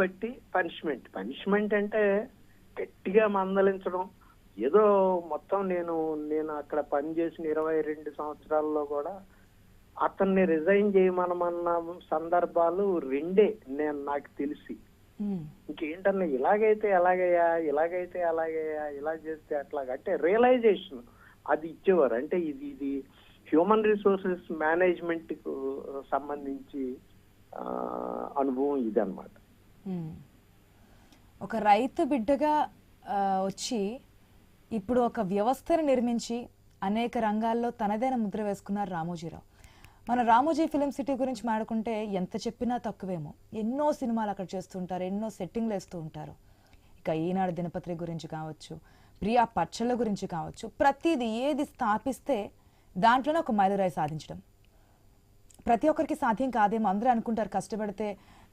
బట్టి punishment punishment అంటే గట్టిగా మందలించడం. ఏదో మొత్తం నేను నేను అక్కడ పనిచేసిన ఇరవై రెండు సంవత్సరాల్లో కూడా అతన్ని రిజైన్ చేయమనమన్న సందర్భాలు రెండే నేను నాకు తెలిసి. ఇంకేంటన్నా ఇలాగైతే ఎలాగయ్యా ఇలాగైతే ఎలాగయ్యా ఇలా చేస్తే అట్లాగా అంటే రియలైజేషన్ అది ఇచ్చేవారు. అంటే ఇది ఇది హ్యూమన్ రిసోర్సెస్ మేనేజ్మెంట్కు సంబంధించి అనుభవం ఇది అనమాట. Hmm. ఒక రైతు బిడ్డగా వచ్చి ఇప్పుడు ఒక వ్యవస్థను నిర్మించి అనేక రంగాల్లో తనదైన ముద్ర వేసుకున్నారు రామోజీరావు. మన రామోజీ ఫిలిం సిటీ గురించి మాడుకుంటే ఎంత చెప్పినా తక్కువేమో. ఎన్నో సినిమాలు అక్కడ చేస్తుంటారు ఎన్నో సెట్టింగ్లు వేస్తూ ఉంటారు. ఇక ఈనాడు దినపత్రిక గురించి కావచ్చు ప్రియా పచ్చళ్ళ గురించి కావచ్చు ప్రతిది ఏది స్థాపిస్తే దాంట్లోనే ఒక మైలురాయి సాధించడం. ప్రతి ఒక్కరికి సాధ్యం కాదేమో. అందరూ అనుకుంటారు కష్టపడితే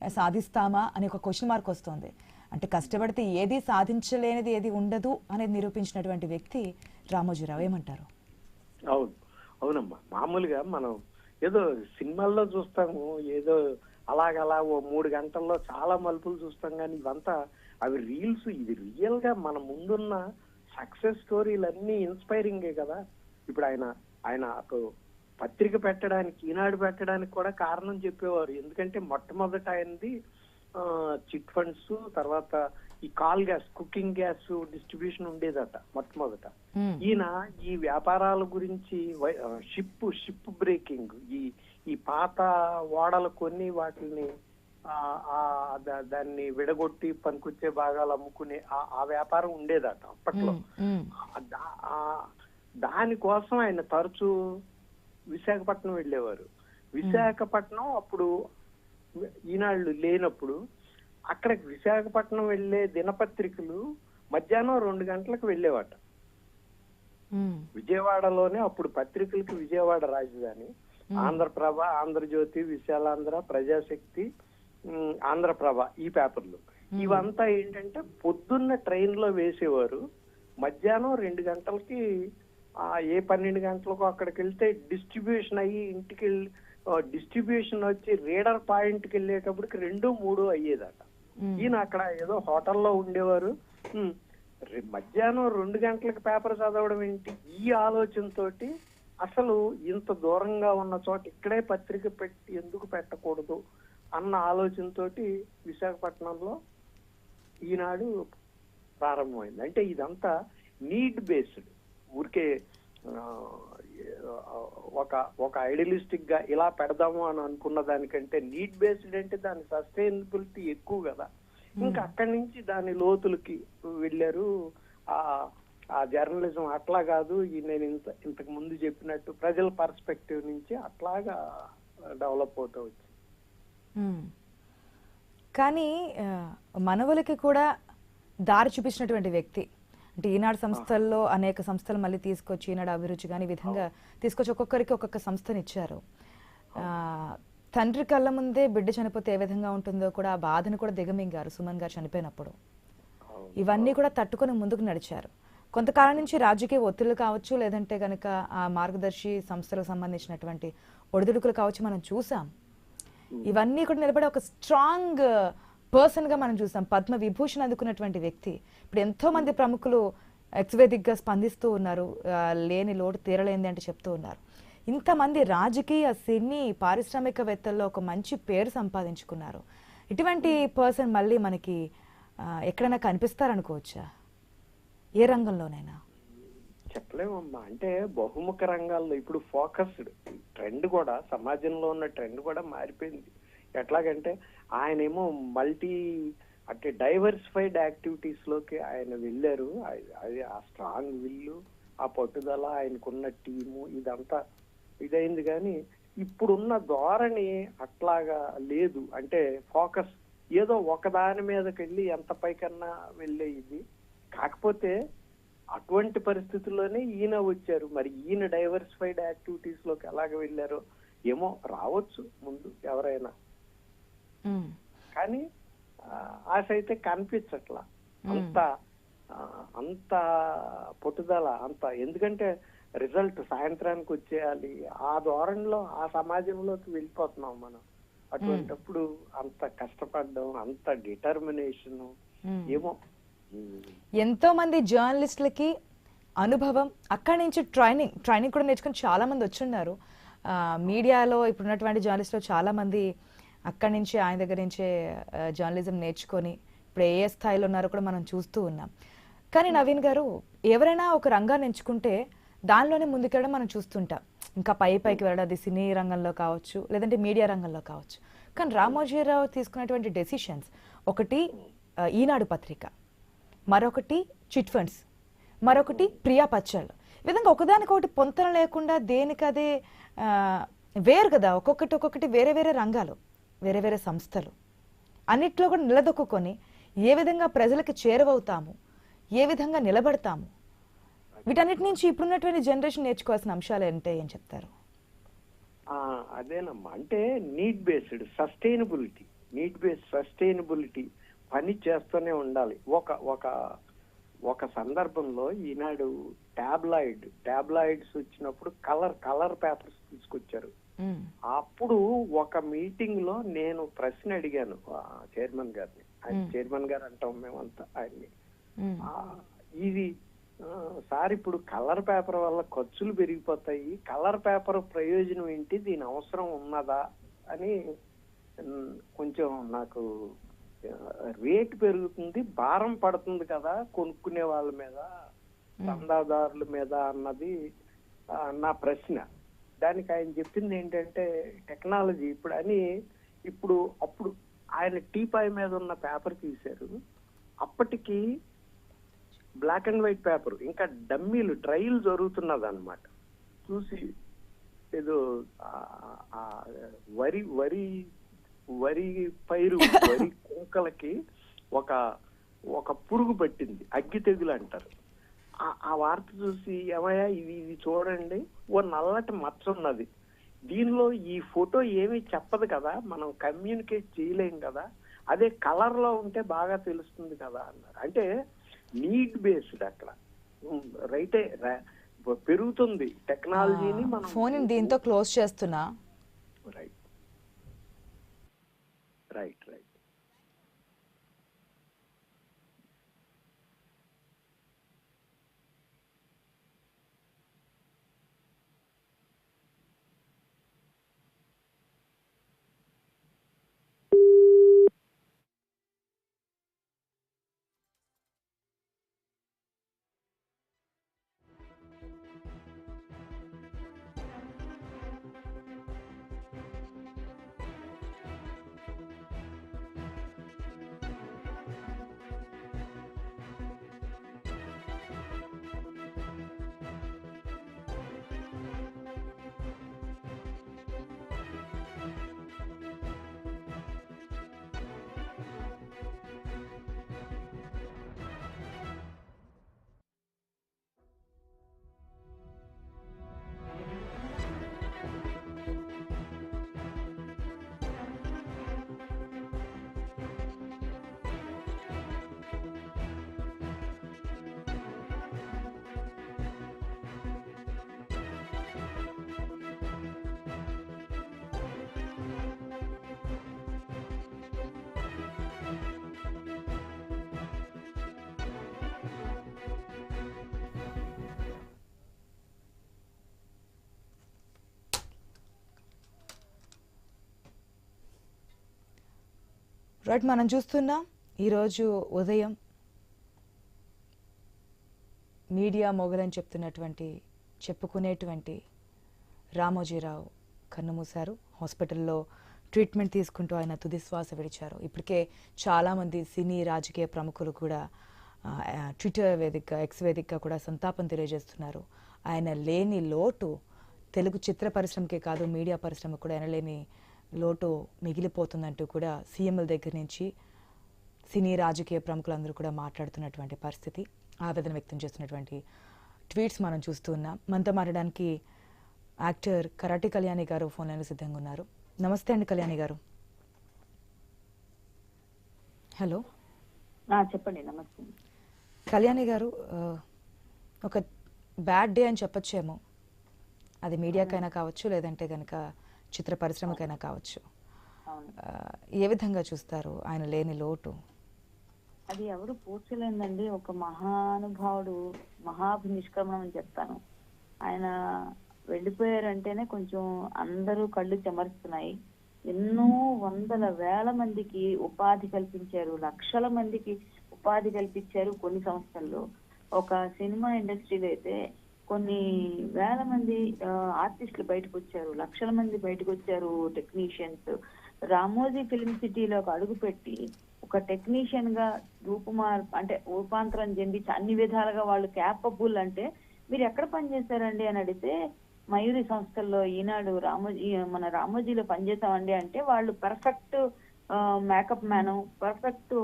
సాధిస్తామా అని ఒక క్వశ్చన్ మార్క్ వస్తుంది. అంటే కష్టపడితే ఏది సాధించలేనిది ఏది ఉండదు అనేది నిరూపించినటువంటి వ్యక్తి రామోజీరావు. ఏమంటారు? అవును. అవునమ్మా. మామూలుగా మనం ఏదో సినిమాల్లో చూస్తాము ఏదో అలాగలా ఓ మూడు గంటల్లో చాలా మలుపులు చూస్తాం కానీ ఇవంతా అవి రీల్స్ ఇది రియల్గా మన ముందున్న సక్సెస్ స్టోరీలు అన్నీ ఇన్స్పైరింగే కదా. ఇప్పుడు ఆయన ఆయన ఒక పత్రిక పెట్టడానికి ఈనాడు పెట్టడానికి కూడా కారణం చెప్పేవారు. ఎందుకంటే మొట్టమొదట ఆయనది చిట్ ఫండ్స్ తర్వాత ఈ call gas cooking gas distribution ఉండేదట మొట్టమొదట. ఈయన ఈ వ్యాపారాల గురించి షిప్ షిప్ బ్రేకింగ్ ఈ ఈ పాత ఓడలు కొన్ని వాటిని ఆ, ఆ, దా- దాన్ని విడగొట్టి పనికొచ్చే భాగాలు అమ్ముకునే ఆ- ఆ వ్యాపారం ఉండేదట అప్పట్లో. దానికోసం ఆయన తరచూ విశాఖపట్నం వెళ్ళేవారు. విశాఖపట్నం అప్పుడు ఈనాళ్ళు లేనప్పుడు అక్కడికి విశాఖపట్నం వెళ్ళే దినపత్రికలు మధ్యాహ్నం రెండు గంటలకు వెళ్ళేవాట. విజయవాడలోనే అప్పుడు పత్రికలకి విజయవాడ రాజధాని. ఆంధ్రప్రభ ఆంధ్రజ్యోతి విశాలాంధ్ర ప్రజాశక్తి ఆంధ్రప్రభ ఈ పేపర్లు. ఇవంతా ఏంటంటే పొద్దున్న ట్రైన్లో వేసేవారు. మధ్యాహ్నం రెండు గంటలకి ఏ పన్నెండు గంటలకు అక్కడికి వెళ్తే డిస్ట్రిబ్యూషన్ అయ్యి ఇంటికి వెళ్ళి డిస్ట్రిబ్యూషన్ వచ్చి రీడర్ పాయింట్కి వెళ్ళేటప్పటికి రెండు మూడు అయ్యేదట. ఈయన అక్కడ ఏదో హోటల్లో ఉండేవారు. మధ్యాహ్నం రెండు గంటలకు పేపర్ చదవడం ఏంటి? ఈ ఆలోచనతోటి అసలు ఇంత దూరంగా ఉన్న చోట ఇక్కడే పత్రిక పెట్టి ఎందుకు పెట్టకూడదు అన్న ఆలోచనతోటి విశాఖపట్నంలో ఈనాడు ప్రారంభమైంది. అంటే ఇదంతా నీడ్ బేస్డ్. ఊరికే ఒక ఒక ఐడియలిస్టిక్గా ఇలా పెడదాము అని అనుకున్న దానికంటే నీడ్ బేస్డ్ అంటే దాని సస్టైనబిలిటీ ఎక్కువ కదా. ఇంకా అక్కడి నుంచి దాని లోతులకి వెళ్ళారు. ఆ ఆ జర్నలిజం అట్లా కాదు. నేను ఇంత ఇంతకు ముందు చెప్పినట్టు ప్రజల పర్స్పెక్టివ్ నుంచి అట్లాగా డెవలప్ అవుతూ వచ్చింది. మ్మ్. కానీ మనవలకి కూడా దారి చూపించినటువంటి వ్యక్తి అంటే ఈనాడు సంస్థల్లో అనేక సంస్థలు మళ్ళీ తీసుకొచ్చి ఈనాడు అభిరుచి కానీ విధంగా తీసుకొచ్చి ఒక్కొక్కరికి ఒక్కొక్క సంస్థని ఇచ్చారు తండ్రి కళ్ళ ముందే బిడ్డ చనిపోతే ఏ విధంగా ఉంటుందో కూడా ఆ బాధను కూడా దిగమింగారు సుమన్ గారు చనిపోయినప్పుడు. ఇవన్నీ కూడా తట్టుకొని ముందుకు నడిచారు. కొంతకాలం నుంచి రాజకీయ ఒత్తిళ్ళు కావచ్చు లేదంటే కనుక ఆ మార్గదర్శి సంస్థలకు సంబంధించినటువంటి ఒడిదుడుకులు కావచ్చు మనం చూసాం. ఇవన్నీ కూడా నిలబడే ఒక స్ట్రాంగ్ పర్సన్గా మనం చూసాం పద్మ విభూషణ్ అందుకున్నటువంటి వ్యక్తి. ఇప్పుడు ఎంతో మంది ప్రముఖులు ఎక్స్వేదిక్గా స్పందిస్తూ ఉన్నారు. లేని లోటు తీరలేంది అంటే చెప్తూ ఉన్నారు. ఇంతమంది రాజకీయ సినీ పారిశ్రామికవేత్తల్లో ఒక మంచి పేరు సంపాదించుకున్నారు. ఇటువంటి పర్సన్ మళ్ళీ మనకి ఎక్కడైనా కనిపిస్తారనుకోవచ్చా? ఏ రంగంలోనైనా? చెప్పలేమమ్మా. అంటే బహుముఖ రంగాల్లో ఇప్పుడు ఫోకస్డ్. ట్రెండ్ కూడా సమాజంలో ఉన్న ట్రెండ్ కూడా మారిపోయింది. ఎట్లాగంటే ఆయనేమో మల్టీ అంటే డైవర్సిఫైడ్ యాక్టివిటీస్లోకి ఆయన వెళ్ళారు. అది- అది ఆ స్ట్రాంగ్ విల్లు ఆ పట్టుదల ఆయనకున్న టీము ఇదంతా ఇదైంది కానీ ఇప్పుడున్న ధోరణి అట్లాగా లేదు. అంటే ఫోకస్ ఏదో ఒకదాని మీదకి వెళ్ళి ఎంత పైకన్నా వెళ్ళే ఇది కాకపోతే అటువంటి పరిస్థితుల్లోనే ఈయన వచ్చారు. మరి ఈయన డైవర్సిఫైడ్ యాక్టివిటీస్లోకి ఎలాగ వెళ్ళారో ఏమో రావచ్చు ముందు ఎవరైనా. కానీ ఆశ అయితే కనిపించట్లా. అంత అంత పట్టుదల అంత. ఎందుకంటే రిజల్ట్ సాయంత్రానికి వచ్చేయాలి. ఆ ధోరణిలో ఆ సమాజంలోకి వెళ్ళిపోతున్నాం మనం. అటువంటప్పుడు అంత కష్టపడడం అంత డిటర్మినేషన్. ఏమో. ఎంతో మంది జర్నలిస్టులకి అనుభవం అక్కడి నుంచి ట్రైనింగ్ ట్రైనింగ్ కూడా నేర్చుకుని చాలా మంది వచ్చున్నారు. మీడియాలో ఇప్పుడు ఉన్నటువంటి జర్నలిస్టులు చాలా మంది అక్కడి నుంచి ఆయన దగ్గర నుంచే జర్నలిజం నేర్చుకొని ఇప్పుడు ఏ ఏ స్థాయిలో ఉన్నారో కూడా మనం చూస్తూ ఉన్నాం. కానీ నవీన్ గారు ఎవరైనా ఒక రంగాన్ని ఎంచుకుంటే దానిలోనే ముందుకెళ్ళడం మనం చూస్తుంటాం. ఇంకా పై పైకి వెళ్ళడం అది సినీ రంగంలో కావచ్చు లేదంటే మీడియా రంగంలో కావచ్చు. కానీ రామోజీరావు తీసుకున్నటువంటి డెసిషన్స్ ఒకటి ఈనాడు పత్రిక మరొకటి చిట్ ఫండ్స్ మరొకటి ప్రియా పచ్చళ్ళు. ఈ విధంగా ఒకదానికొకటి పొంతన లేకుండా దేనికదే వేరు కదా ఒక్కొక్కటి ఒక్కొక్కటి వేరే వేరే రంగాలు. వేరే వేరే సంస్థలు. అన్నిట్లో కూడా నిలదొక్కుని ఏ విధంగా ప్రజలకు చేరువవుతాము ఏ విధంగా నిలబడతాము వీటన్నిటి నుంచి ఇప్పుడున్నటువంటి జనరేషన్ నేర్చుకోవాల్సిన అంశాలు ఏంటే ఏం చెప్తారు? అదేనమ్మా. అంటే need based sustainability need based sustainability పని చేస్తూనే ఉండాలి. ఒక ఒక ఒక సందర్భంలో ఈనాడు టాబ్లాయిడ్ టాబ్లాయిడ్స్ వచ్చినప్పుడు కలర్ కలర్ పేపర్స్ తీసుకొచ్చారు. అప్పుడు ఒక మీటింగ్లో నేను ప్రశ్న అడిగాను చైర్మన్ గారిని. ఆయన. చైర్మన్ గారు అంటాం మేమంతా ఆయన్ని. ఆ, ఇది సార్ ఇప్పుడు కలర్ పేపర్ వల్ల ఖర్చులు పెరిగిపోతాయి. కలర్ పేపర్ ప్రయోజనం ఏంటి? దీని అవసరం ఉన్నదా? అని కొంచెం నాకు రేట్ పెరుగుతుంది భారం పడుతుంది కదా కొనుక్కునే వాళ్ళ మీద చందాదారుల మీద అన్నది నా ప్రశ్న. దానికి ఆయన చెప్పింది ఏంటంటే టెక్నాలజీ ఇప్పుడు అని ఇప్పుడు అప్పుడు ఆయన టీపాయ్ మీద ఉన్న పేపర్ తీశారు. అప్పటికి బ్లాక్ అండ్ వైట్ పేపర్ ఇంకా డమ్మీలు ట్రయల్ జరుగుతున్నది అనమాట చూసి ఏదో వరి వరి వరి పైరు వరి కుంకలకి ఒక ఒక పురుగు పట్టింది. అగ్గి తెగులు అంటారు. ఆ- వార్త చూసి ఏమయ్యా ఇది ఇది చూడండి. ఓ నల్లటి మచ్చ ఉన్నది దీనిలో ఈ ఫోటో ఏమీ చెప్పదు కదా. మనం కమ్యూనికేట్ చేయలేం కదా. అదే కలర్లో ఉంటే బాగా తెలుస్తుంది కదా అన్నారు. అంటే నీడ్ బేస్డ్ అక్కడ. రైటే పెరుగుతుంది. టెక్నాలజీని మనం ఫోన్ దీంతో క్లోజ్ చేస్తున్నా. రైట్ రైట్ మనం చూస్తున్నాం ఈరోజు ఉదయం మీడియా మొగలని చెప్తున్నటువంటి చెప్పుకునేటువంటి రామోజీరావు కన్నుమూశారు హాస్పిటల్లో ట్రీట్మెంట్ తీసుకుంటూ ఆయన తుది శ్వాస విడిచారు. ఇప్పటికే చాలామంది సినీ రాజకీయ ప్రముఖులు కూడా ట్విట్టర్ వేదిక ఎక్స్ వేదిక కూడా సంతాపం తెలియజేస్తున్నారు. ఆయన లేని లోటు తెలుగు చిత్ర పరిశ్రమకే కాదు మీడియా పరిశ్రమ కూడా ఆయన లేని లోటు మిగిలిపోతుందంటూ కూడా సీఎంల దగ్గర నుంచి సినీ రాజకీయ ప్రముఖులందరూ కూడా మాట్లాడుతున్నటువంటి పరిస్థితి ఆవేదన వ్యక్తం చేస్తున్నటువంటి ట్వీట్స్ మనం చూస్తూ ఉన్నాం. మనతో మాట్లాడడానికి యాక్టర్ కరాటి కళ్యాణి గారు ఫోన్ లైన్లో సిద్ధంగా ఉన్నారు. నమస్తే అండి కళ్యాణి గారు. హలో. చెప్పండి నమస్తే. కళ్యాణి గారు ఒక బ్యాడ్ డే అని చెప్పొచ్చేమో. అది మీడియాకైనా కావచ్చు లేదంటే కనుక చిత్ర పరిశ్రమకైనా కావచ్చు. ఏ విధంగా చూస్తారు ఆయన లేని లోటు? అది ఎవరు పూడ్చలేదండి ఒక మహానుభావుడు మహాభినిష్క్రమణం అని చెప్తాను. ఆయన వెళ్ళిపోయారంటేనే కొంచెం అందరూ కళ్ళు చెమరుస్తున్నాయి. ఎన్నో వందల వేల మందికి ఉపాధి కల్పించారు. లక్షల మందికి ఉపాధి కల్పించారు కొన్ని సంస్థల్లో. ఒక సినిమా ఇండస్ట్రీలో అయితే కొన్ని వేల మంది ఆర్టిస్టులు బయటకు వచ్చారు లక్షల మంది బయటకు వచ్చారు టెక్నీషియన్స్. రామోజీ ఫిల్మ్ సిటీలో ఒక అడుగు పెట్టి ఒక టెక్నీషియన్గా రూపుమార్ అంటే రూపాంతరం చెంది అన్ని విధాలుగా వాళ్ళు క్యాపబుల్ అంటే మీరు ఎక్కడ పనిచేశారండి అని అడిగితే మయూరి సంస్థల్లో ఈనాడు రామోజీ మన రామోజీలో పనిచేసామండి అంటే వాళ్ళు perfect makeup man perfect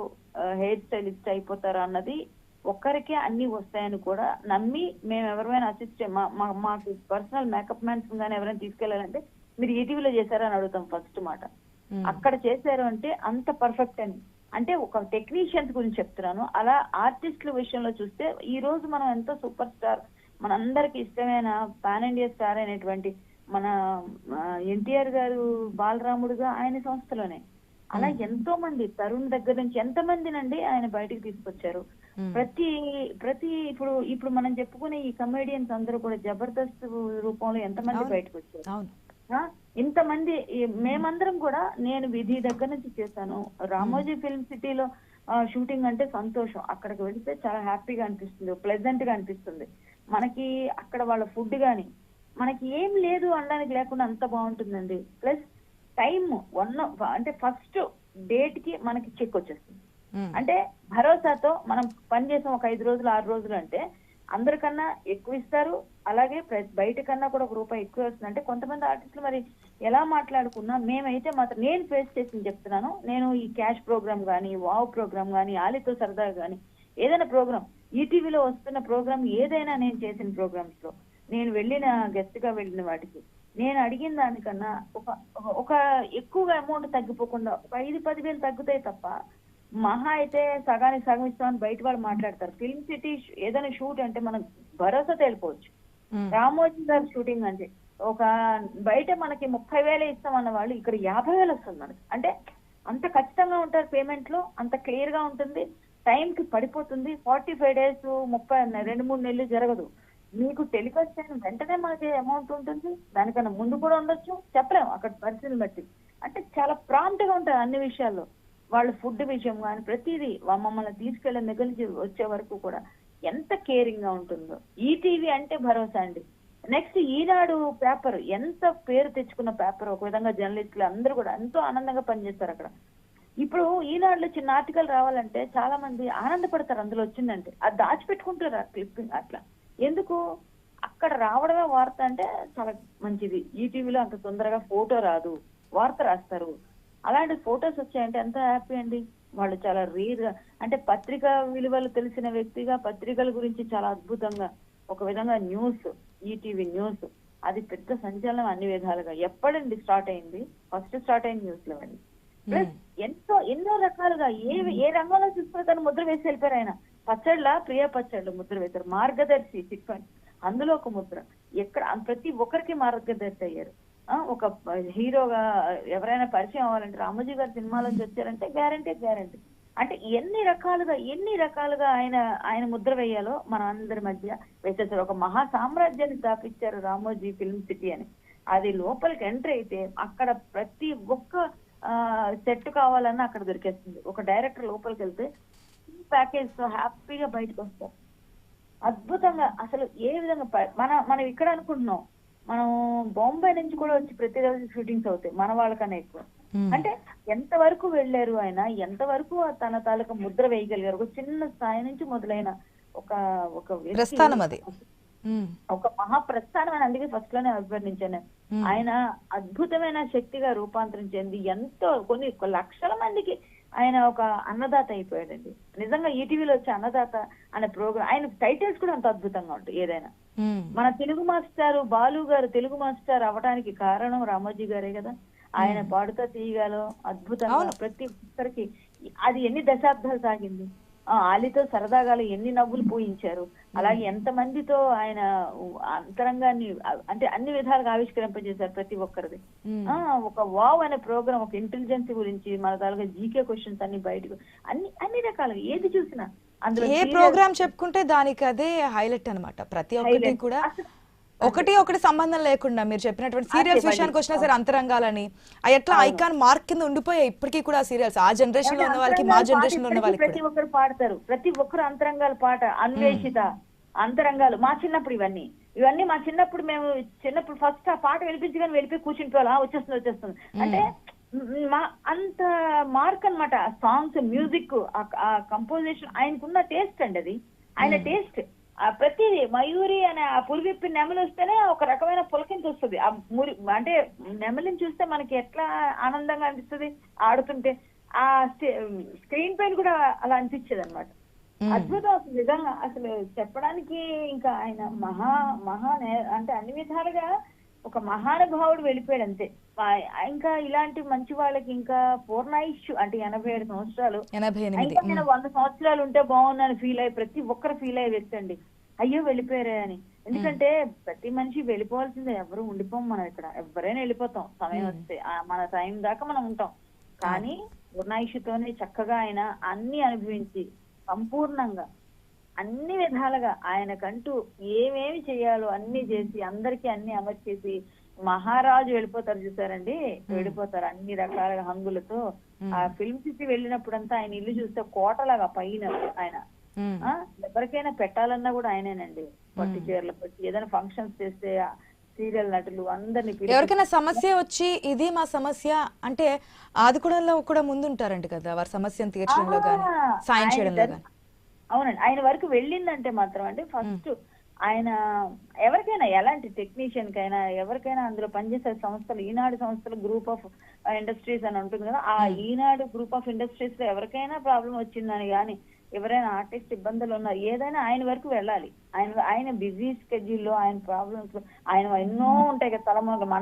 hair stylist అయిపోతారు అన్నది ఒక్కరికే అన్ని వస్తాయని కూడా నమ్మి మేము ఎవరైనా అసిస్టెంట్ మాకు పర్సనల్ మేకప్ మ్యాన్స్ కానీ ఎవరైనా తీసుకెళ్ళాలంటే మీరు ఈటీవీలో చేశారని అడుగుతాం ఫస్ట్ మాట. అక్కడ చేశారు అంటే అంత పర్ఫెక్ట్ అని. అంటే ఒక టెక్నీషియన్స్ గురించి చెప్తున్నాను. అలా ఆర్టిస్టుల విషయంలో చూస్తే ఈ రోజు మనం ఎంతో సూపర్ స్టార్ మనందరికి ఇష్టమైన పాన్ ఇండియా స్టార్ అయినటువంటి మన ఎన్టీఆర్ గారు బాలరాముడుగా ఆయన సంస్థలోనే. అలా ఎంతో మంది తరుణ్ దగ్గర నుంచి ఎంత మందినండి ఆయన బయటికి తీసుకొచ్చారు. ప్రతి ప్రతి ఇప్పుడు ఇప్పుడు మనం చెప్పుకునే ఈ కమేడియన్స్ అందరూ కూడా జబర్దస్త్ రూపంలో ఎంతమంది. బయటకు వచ్చారు ఇంతమంది మేమందరం కూడా నేను విధి దగ్గర నుంచి చేశాను. రామోజీ ఫిల్మ్ సిటీలో షూటింగ్ అంటే సంతోషం. అక్కడికి వెళితే చాలా హ్యాపీగా అనిపిస్తుంది ప్లెజెంట్గా అనిపిస్తుంది. మనకి అక్కడ వాళ్ళ ఫుడ్ గాని మనకి ఏం లేదు అనడానికి లేకుండా అంత బాగుంటుందండి. ప్లస్ టైం వన్ అంటే ఫస్ట్ డేట్కి మనకి చెక్ వచ్చేస్తుంది. అంటే భరోసాతో మనం పని చేసాం ఒక ఐదు రోజులు ఆరు రోజులు అంటే అందరికన్నా ఎక్కువ ఇస్తారు. అలాగే బయట కన్నా కూడా ఒక రూపాయి ఎక్కువ వస్తుంది. అంటే కొంతమంది ఆర్టిస్టులు మరి ఎలా మాట్లాడుకున్నా మేమైతే మాత్రం నేను ఫేస్ చేసింది చెప్తున్నాను. నేను ఈ క్యాష్ ప్రోగ్రామ్ కానీ వావ్ ప్రోగ్రామ్ కానీ ఆలితో సరదా కానీ ఏదైనా ప్రోగ్రామ్ ఈటీవీలో వస్తున్న ప్రోగ్రామ్ ఏదైనా నేను చేసిన ప్రోగ్రామ్స్లో నేను వెళ్ళిన గెస్ట్గా వెళ్ళిన వాటికి నేను అడిగిన దానికన్నా ఒక ఒక- ఎక్కువగా అమౌంట్ తగ్గిపోకుండా ఒక ఐదు పదివేలు తగ్గుతాయి తప్ప మహా అయితే సగానికి సగం ఇస్తామని బయట వాళ్ళు మాట్లాడతారు. ఫిల్మ్ సిటీ ఏదైనా షూట్ అంటే మనం భరోసా తెలిపోవచ్చు. రామోజీ గారి షూటింగ్ అంటే ఒక బయట మనకి ముప్పై వేలే ఇస్తామన్న వాళ్ళు ఇక్కడ యాభై వేలు వస్తుంది మనకి. అంటే అంత ఖచ్చితంగా ఉంటారు పేమెంట్లో అంత క్లియర్గా ఉంటుంది టైం కి పడిపోతుంది. ఫార్టీ ఫైవ్ డేస్ ముప్పై రెండు మూడు నెలలు జరగదు. మీకు టెలికాస్ట్ అయిన వెంటనే మనకి అమౌంట్ ఉంటుంది. దానికన్నా ముందు కూడా ఉండొచ్చు. చెప్పలేము అక్కడ పరిస్థితిని బట్టి. అంటే చాలా ప్రాంప్ట్గా ఉంటుంది అన్ని విషయాల్లో. వాళ్ళ ఫుడ్ విషయం కానీ ప్రతిదీ మమ్మల్ని తీసుకెళ్ళే దగ్గర నుంచి వచ్చే వరకు కూడా ఎంత కేరింగ్గా ఉంటుందో. ఈటీవీ అంటే భరోసా అండి. నెక్స్ట్ ఈనాడు పేపర్ ఎంత పేరు తెచ్చుకున్న పేపర్ ఒక విధంగా జర్నలిస్టులు అందరూ కూడా ఎంతో ఆనందంగా పనిచేస్తారు అక్కడ. ఇప్పుడు ఈనాడులో చిన్న ఆర్టికల్ రావాలంటే చాలా మంది ఆనందపడతారు. అందులో వచ్చిందంటే. అది దాచిపెట్టుకుంటారు ఆ క్లిప్పింగ్ అట్లా. ఎందుకు? అక్కడ రావడమే వార్త అంటే చాలా మంచిది. ఈటీవీలో అంత తొందరగా ఫోటో రాదు. వార్త రాస్తారు. అలాంటి ఫొటోస్ వచ్చాయంటే ఎంత హ్యాపీ అండి. వాళ్ళు చాలా రేర్గా అంటే పత్రికా విలువలు తెలిసిన వ్యక్తిగా పత్రికల గురించి చాలా అద్భుతంగా ఒక విధంగా న్యూస్ ఈటీవీ న్యూస్ అది పెద్ద సంచలనం అన్ని విధాలుగా. ఎప్పుడండి స్టార్ట్ అయింది? ఫస్ట్ స్టార్ట్ అయింది న్యూస్లో అండి ప్లస్ ఎంతో ఎన్నో రకాలుగా ఏ ఏ రంగంలో చూసుకున్న తను ముద్ర వేసి వెళ్ళిపోయారు ఆయన. పచ్చళ్ళ ప్రియ పచ్చళ్ళు ముద్ర వేశారు. మార్గదర్శి చిట్ ఫండ్ అందులో ఒక ముద్ర. ఎక్కడ ప్రతి ఒక్కరికి మార్గదర్శి అయ్యారు. ఆ, ఒక హీరోగా ఎవరైనా పరిచయం అవ్వాలంటే రామోజీ గారి సినిమాలోంచి వచ్చారంటే గ్యారంటీ గ్యారంటీ అంటే ఎన్ని రకాలుగా ఎన్ని రకాలుగా ఆయన ఆయన ముద్ర వేయాలో మన అందరి మధ్య వేసేసారు ఒక మహా సామ్రాజ్యాన్ని స్థాపించారు రామోజీ ఫిల్మ్ సిటీ అని. అది లోపలికి ఎంటర్ అయితే అక్కడ ప్రతి ఒక్క సెట్ కావాలన్నా అక్కడ దొరికేస్తుంది. ఒక డైరెక్టర్ లోపలికి వెళ్తే ప్యాకేజ్తో హ్యాపీగా బయటకు వస్తారు అద్భుతంగా అసలు ఏ విధంగా మన మనం ఇక్కడ అనుకుంటున్నాం మనం బాంబే నుంచి కూడా వచ్చి ప్రతిరోజు షూటింగ్స్ అవుతాయి మన వాళ్ళకన్నా ఎక్కువ. అంటే ఎంత వరకు వెళ్ళారు ఆయన ఎంత వరకు తన తాలూకా ముద్ర వేయగలిగారు ఒక చిన్న స్థాయి నుంచి మొదలైన ఒక ఒక ప్రస్థానం అది. ఒక మహాప్రస్థానం అని అందుకే ఫస్ట్లోనే అభివర్ణించాను. ఆయన అద్భుతమైన శక్తిగా రూపాంతరం చెంది ఎంతో కొన్ని లక్షల మందికి ఆయన ఒక అన్నదాత అయిపోయాడండి. నిజంగా ఈటీవీలో వచ్చే అన్నదాత అనే ప్రోగ్రామ్ ఆయన టైటిల్స్ కూడా అంత అద్భుతంగా ఉంటాయి ఏదైనా. మన తెలుగు మాస్టర్ బాలు గారు తెలుగు మాస్టర్ అవడానికి కారణం రామోజీ గారే కదా. ఆయన పాడుతా తీయగాలో అద్భుతంగా. ప్రతి ఒక్కరికి అది ఎన్ని దశాబ్దాలు సాగింది? ఆలితో సరదాగా ఎన్ని నవ్వులు పూయించారు. అలాగే ఎంత మందితో ఆయన అంతరంగాన్ని అంటే అన్ని విధాలుగా ఆవిష్కరింపజేశారు ప్రతి ఒక్కరిది. ఒక వావ్ అనే ప్రోగ్రామ్ ఒక ఇంటెలిజెన్స్ గురించి మన తాలూకా జీకే క్వశ్చన్స్ అన్ని బయటకు అన్ని అన్ని రకాలుగా ఏది చూసినా. అందులో ఏ ప్రోగ్రామ్ చెప్పుకుంటే దానికి అదే హైలైట్ అన్నమాట. ప్రతి ఒక్కటి. కూడా ఒకటి ఒకటి సంబంధం లేకుండా మీరు చెప్పినటువంటి సీరియల్స్ విషయానికి. వచ్చినా సరే అంతరంగాలని. అవి ఎట్లా ఐకాన్ మార్క్ కింద ఉండిపోయాయి ఇప్పటికీ కూడా సీరియల్స్ ఆ జనరేషన్లో ఉన్న వాళ్ళకి మా జనరేషన్లో ఉన్న వాళ్ళకి ప్రతి ఒక్కరు పాడతారు. ప్రతి ఒక్కరు అంతరంగాల పాట అన్వేషిత అంతరంగాలు. మా చిన్నప్పుడు ఇవన్నీ. ఇవన్నీ మా చిన్నప్పుడు మేము చిన్నప్పుడు ఫస్ట్ ఆ పాట వినిపించగానే వెళ్ళిపోయి కూర్చుంటోళ్ళం "ఆ, వచ్చేస్తుంది వచ్చేస్తుంది. అంటే మ్, అంత మార్క్ అన్నమాట. సాంగ్స్ మ్యూజిక్ ఆ కంపోజిషన్ ఆయనకున్న టేస్ట్ అండి అది. ఆయన టేస్ట్ ఆ ప్రతిదీ మయూరి అనే ఆ పులివిప్పి నెమలి వస్తేనే ఒక రకమైన పులకింత వస్తుంది. ఆ మురి అంటే నెమలిని చూస్తే మనకి ఎట్లా ఆనందంగా అనిపిస్తుంది ఆడుతుంటే ఆ స్క్రీన్ పైన కూడా అలా అనిపించేది అనమాట. అద్భుతం అసలు నిజంగా అసలు చెప్పడానికి ఇంకా ఆయన మహా మహా అంటే అన్ని విధాలుగా ఒక మహానుభావుడు వెళ్ళిపోయాడు అంతే. ఇంకా ఇలాంటి మంచి వాళ్ళకి ఇంకా పూర్ణాయుష్ అంటే ఎనభై ఏడు సంవత్సరాలు. ఇంకా నేను వంద సంవత్సరాలు ఉంటే బాగున్నాను ఫీల్ అయ్యి ప్రతి ఒక్కరు ఫీల్ అయ్యే వ్యక్తి అయ్యో వెళ్ళిపోయారే అని. ఎందుకంటే ప్రతి మనిషి వెళ్ళిపోవాల్సిందే ఎవరు ఉండిపోం మనం ఇక్కడ. ఎవరైనా వెళ్ళిపోతాం సమయం వస్తే. మన టైం దాకా మనం ఉంటాం. కానీ పూర్ణాయుషుతోనే చక్కగా ఆయన అన్ని అనుభవించి సంపూర్ణంగా అన్ని విధాలుగా ఆయనకంటూ ఏమేమి చేయాలో అన్ని చేసి అందరికీ అన్ని అమర్చేసి మహారాజు వెళ్ళిపోతారు చూసారండి? వెళ్ళిపోతారు అన్ని రకాల హంగులతో. ఆ ఫిల్మ్ సిటీ వెళ్ళినప్పుడంతా ఆయన ఇల్లు చూస్తే కోటలాగా పైన ఆయన. ఎవరికైనా పెట్టాలన్నా కూడా ఆయనేనండి. పట్టు చీరలు పెట్టి ఏదైనా ఫంక్షన్స్ చేస్తే సీరియల్ నటులు అందరినీ ఎవరికైనా సమస్య వచ్చి ఇది మా సమస్య అంటే ఆదుకోవడంలో కూడా ముందుంటారంట కదా వారి సమస్యను తీర్చడంలో సాయం చేయడంలో అవునండి. ఆయన వరకు వెళ్ళిందంటే మాత్రం అంటే ఫస్ట్ ఆయన ఎవరికైనా ఎలాంటి టెక్నీషియన్ కైనా ఎవరికైనా అందులో పనిచేసే సంస్థలు ఈనాడు సంస్థలు గ్రూప్ ఆఫ్ ఇండస్ట్రీస్ అని ఉంటుంది కదా ఆ ఈనాడు గ్రూప్ ఆఫ్ ఇండస్ట్రీస్లో ఎవరికైనా ప్రాబ్లం వచ్చిందని కానీ ఎవరైనా ఆర్టిస్ట్ ఇబ్బందులు ఉన్నారు ఏదైనా ఆయన వరకు వెళ్ళాలి. ఆయన ఆయన బిజీ స్కెడ్యూల్లో ఆయన ప్రాబ్లమ్స్ ఆయన ఎన్నో ఉంటాయి కదా తలమొగ మన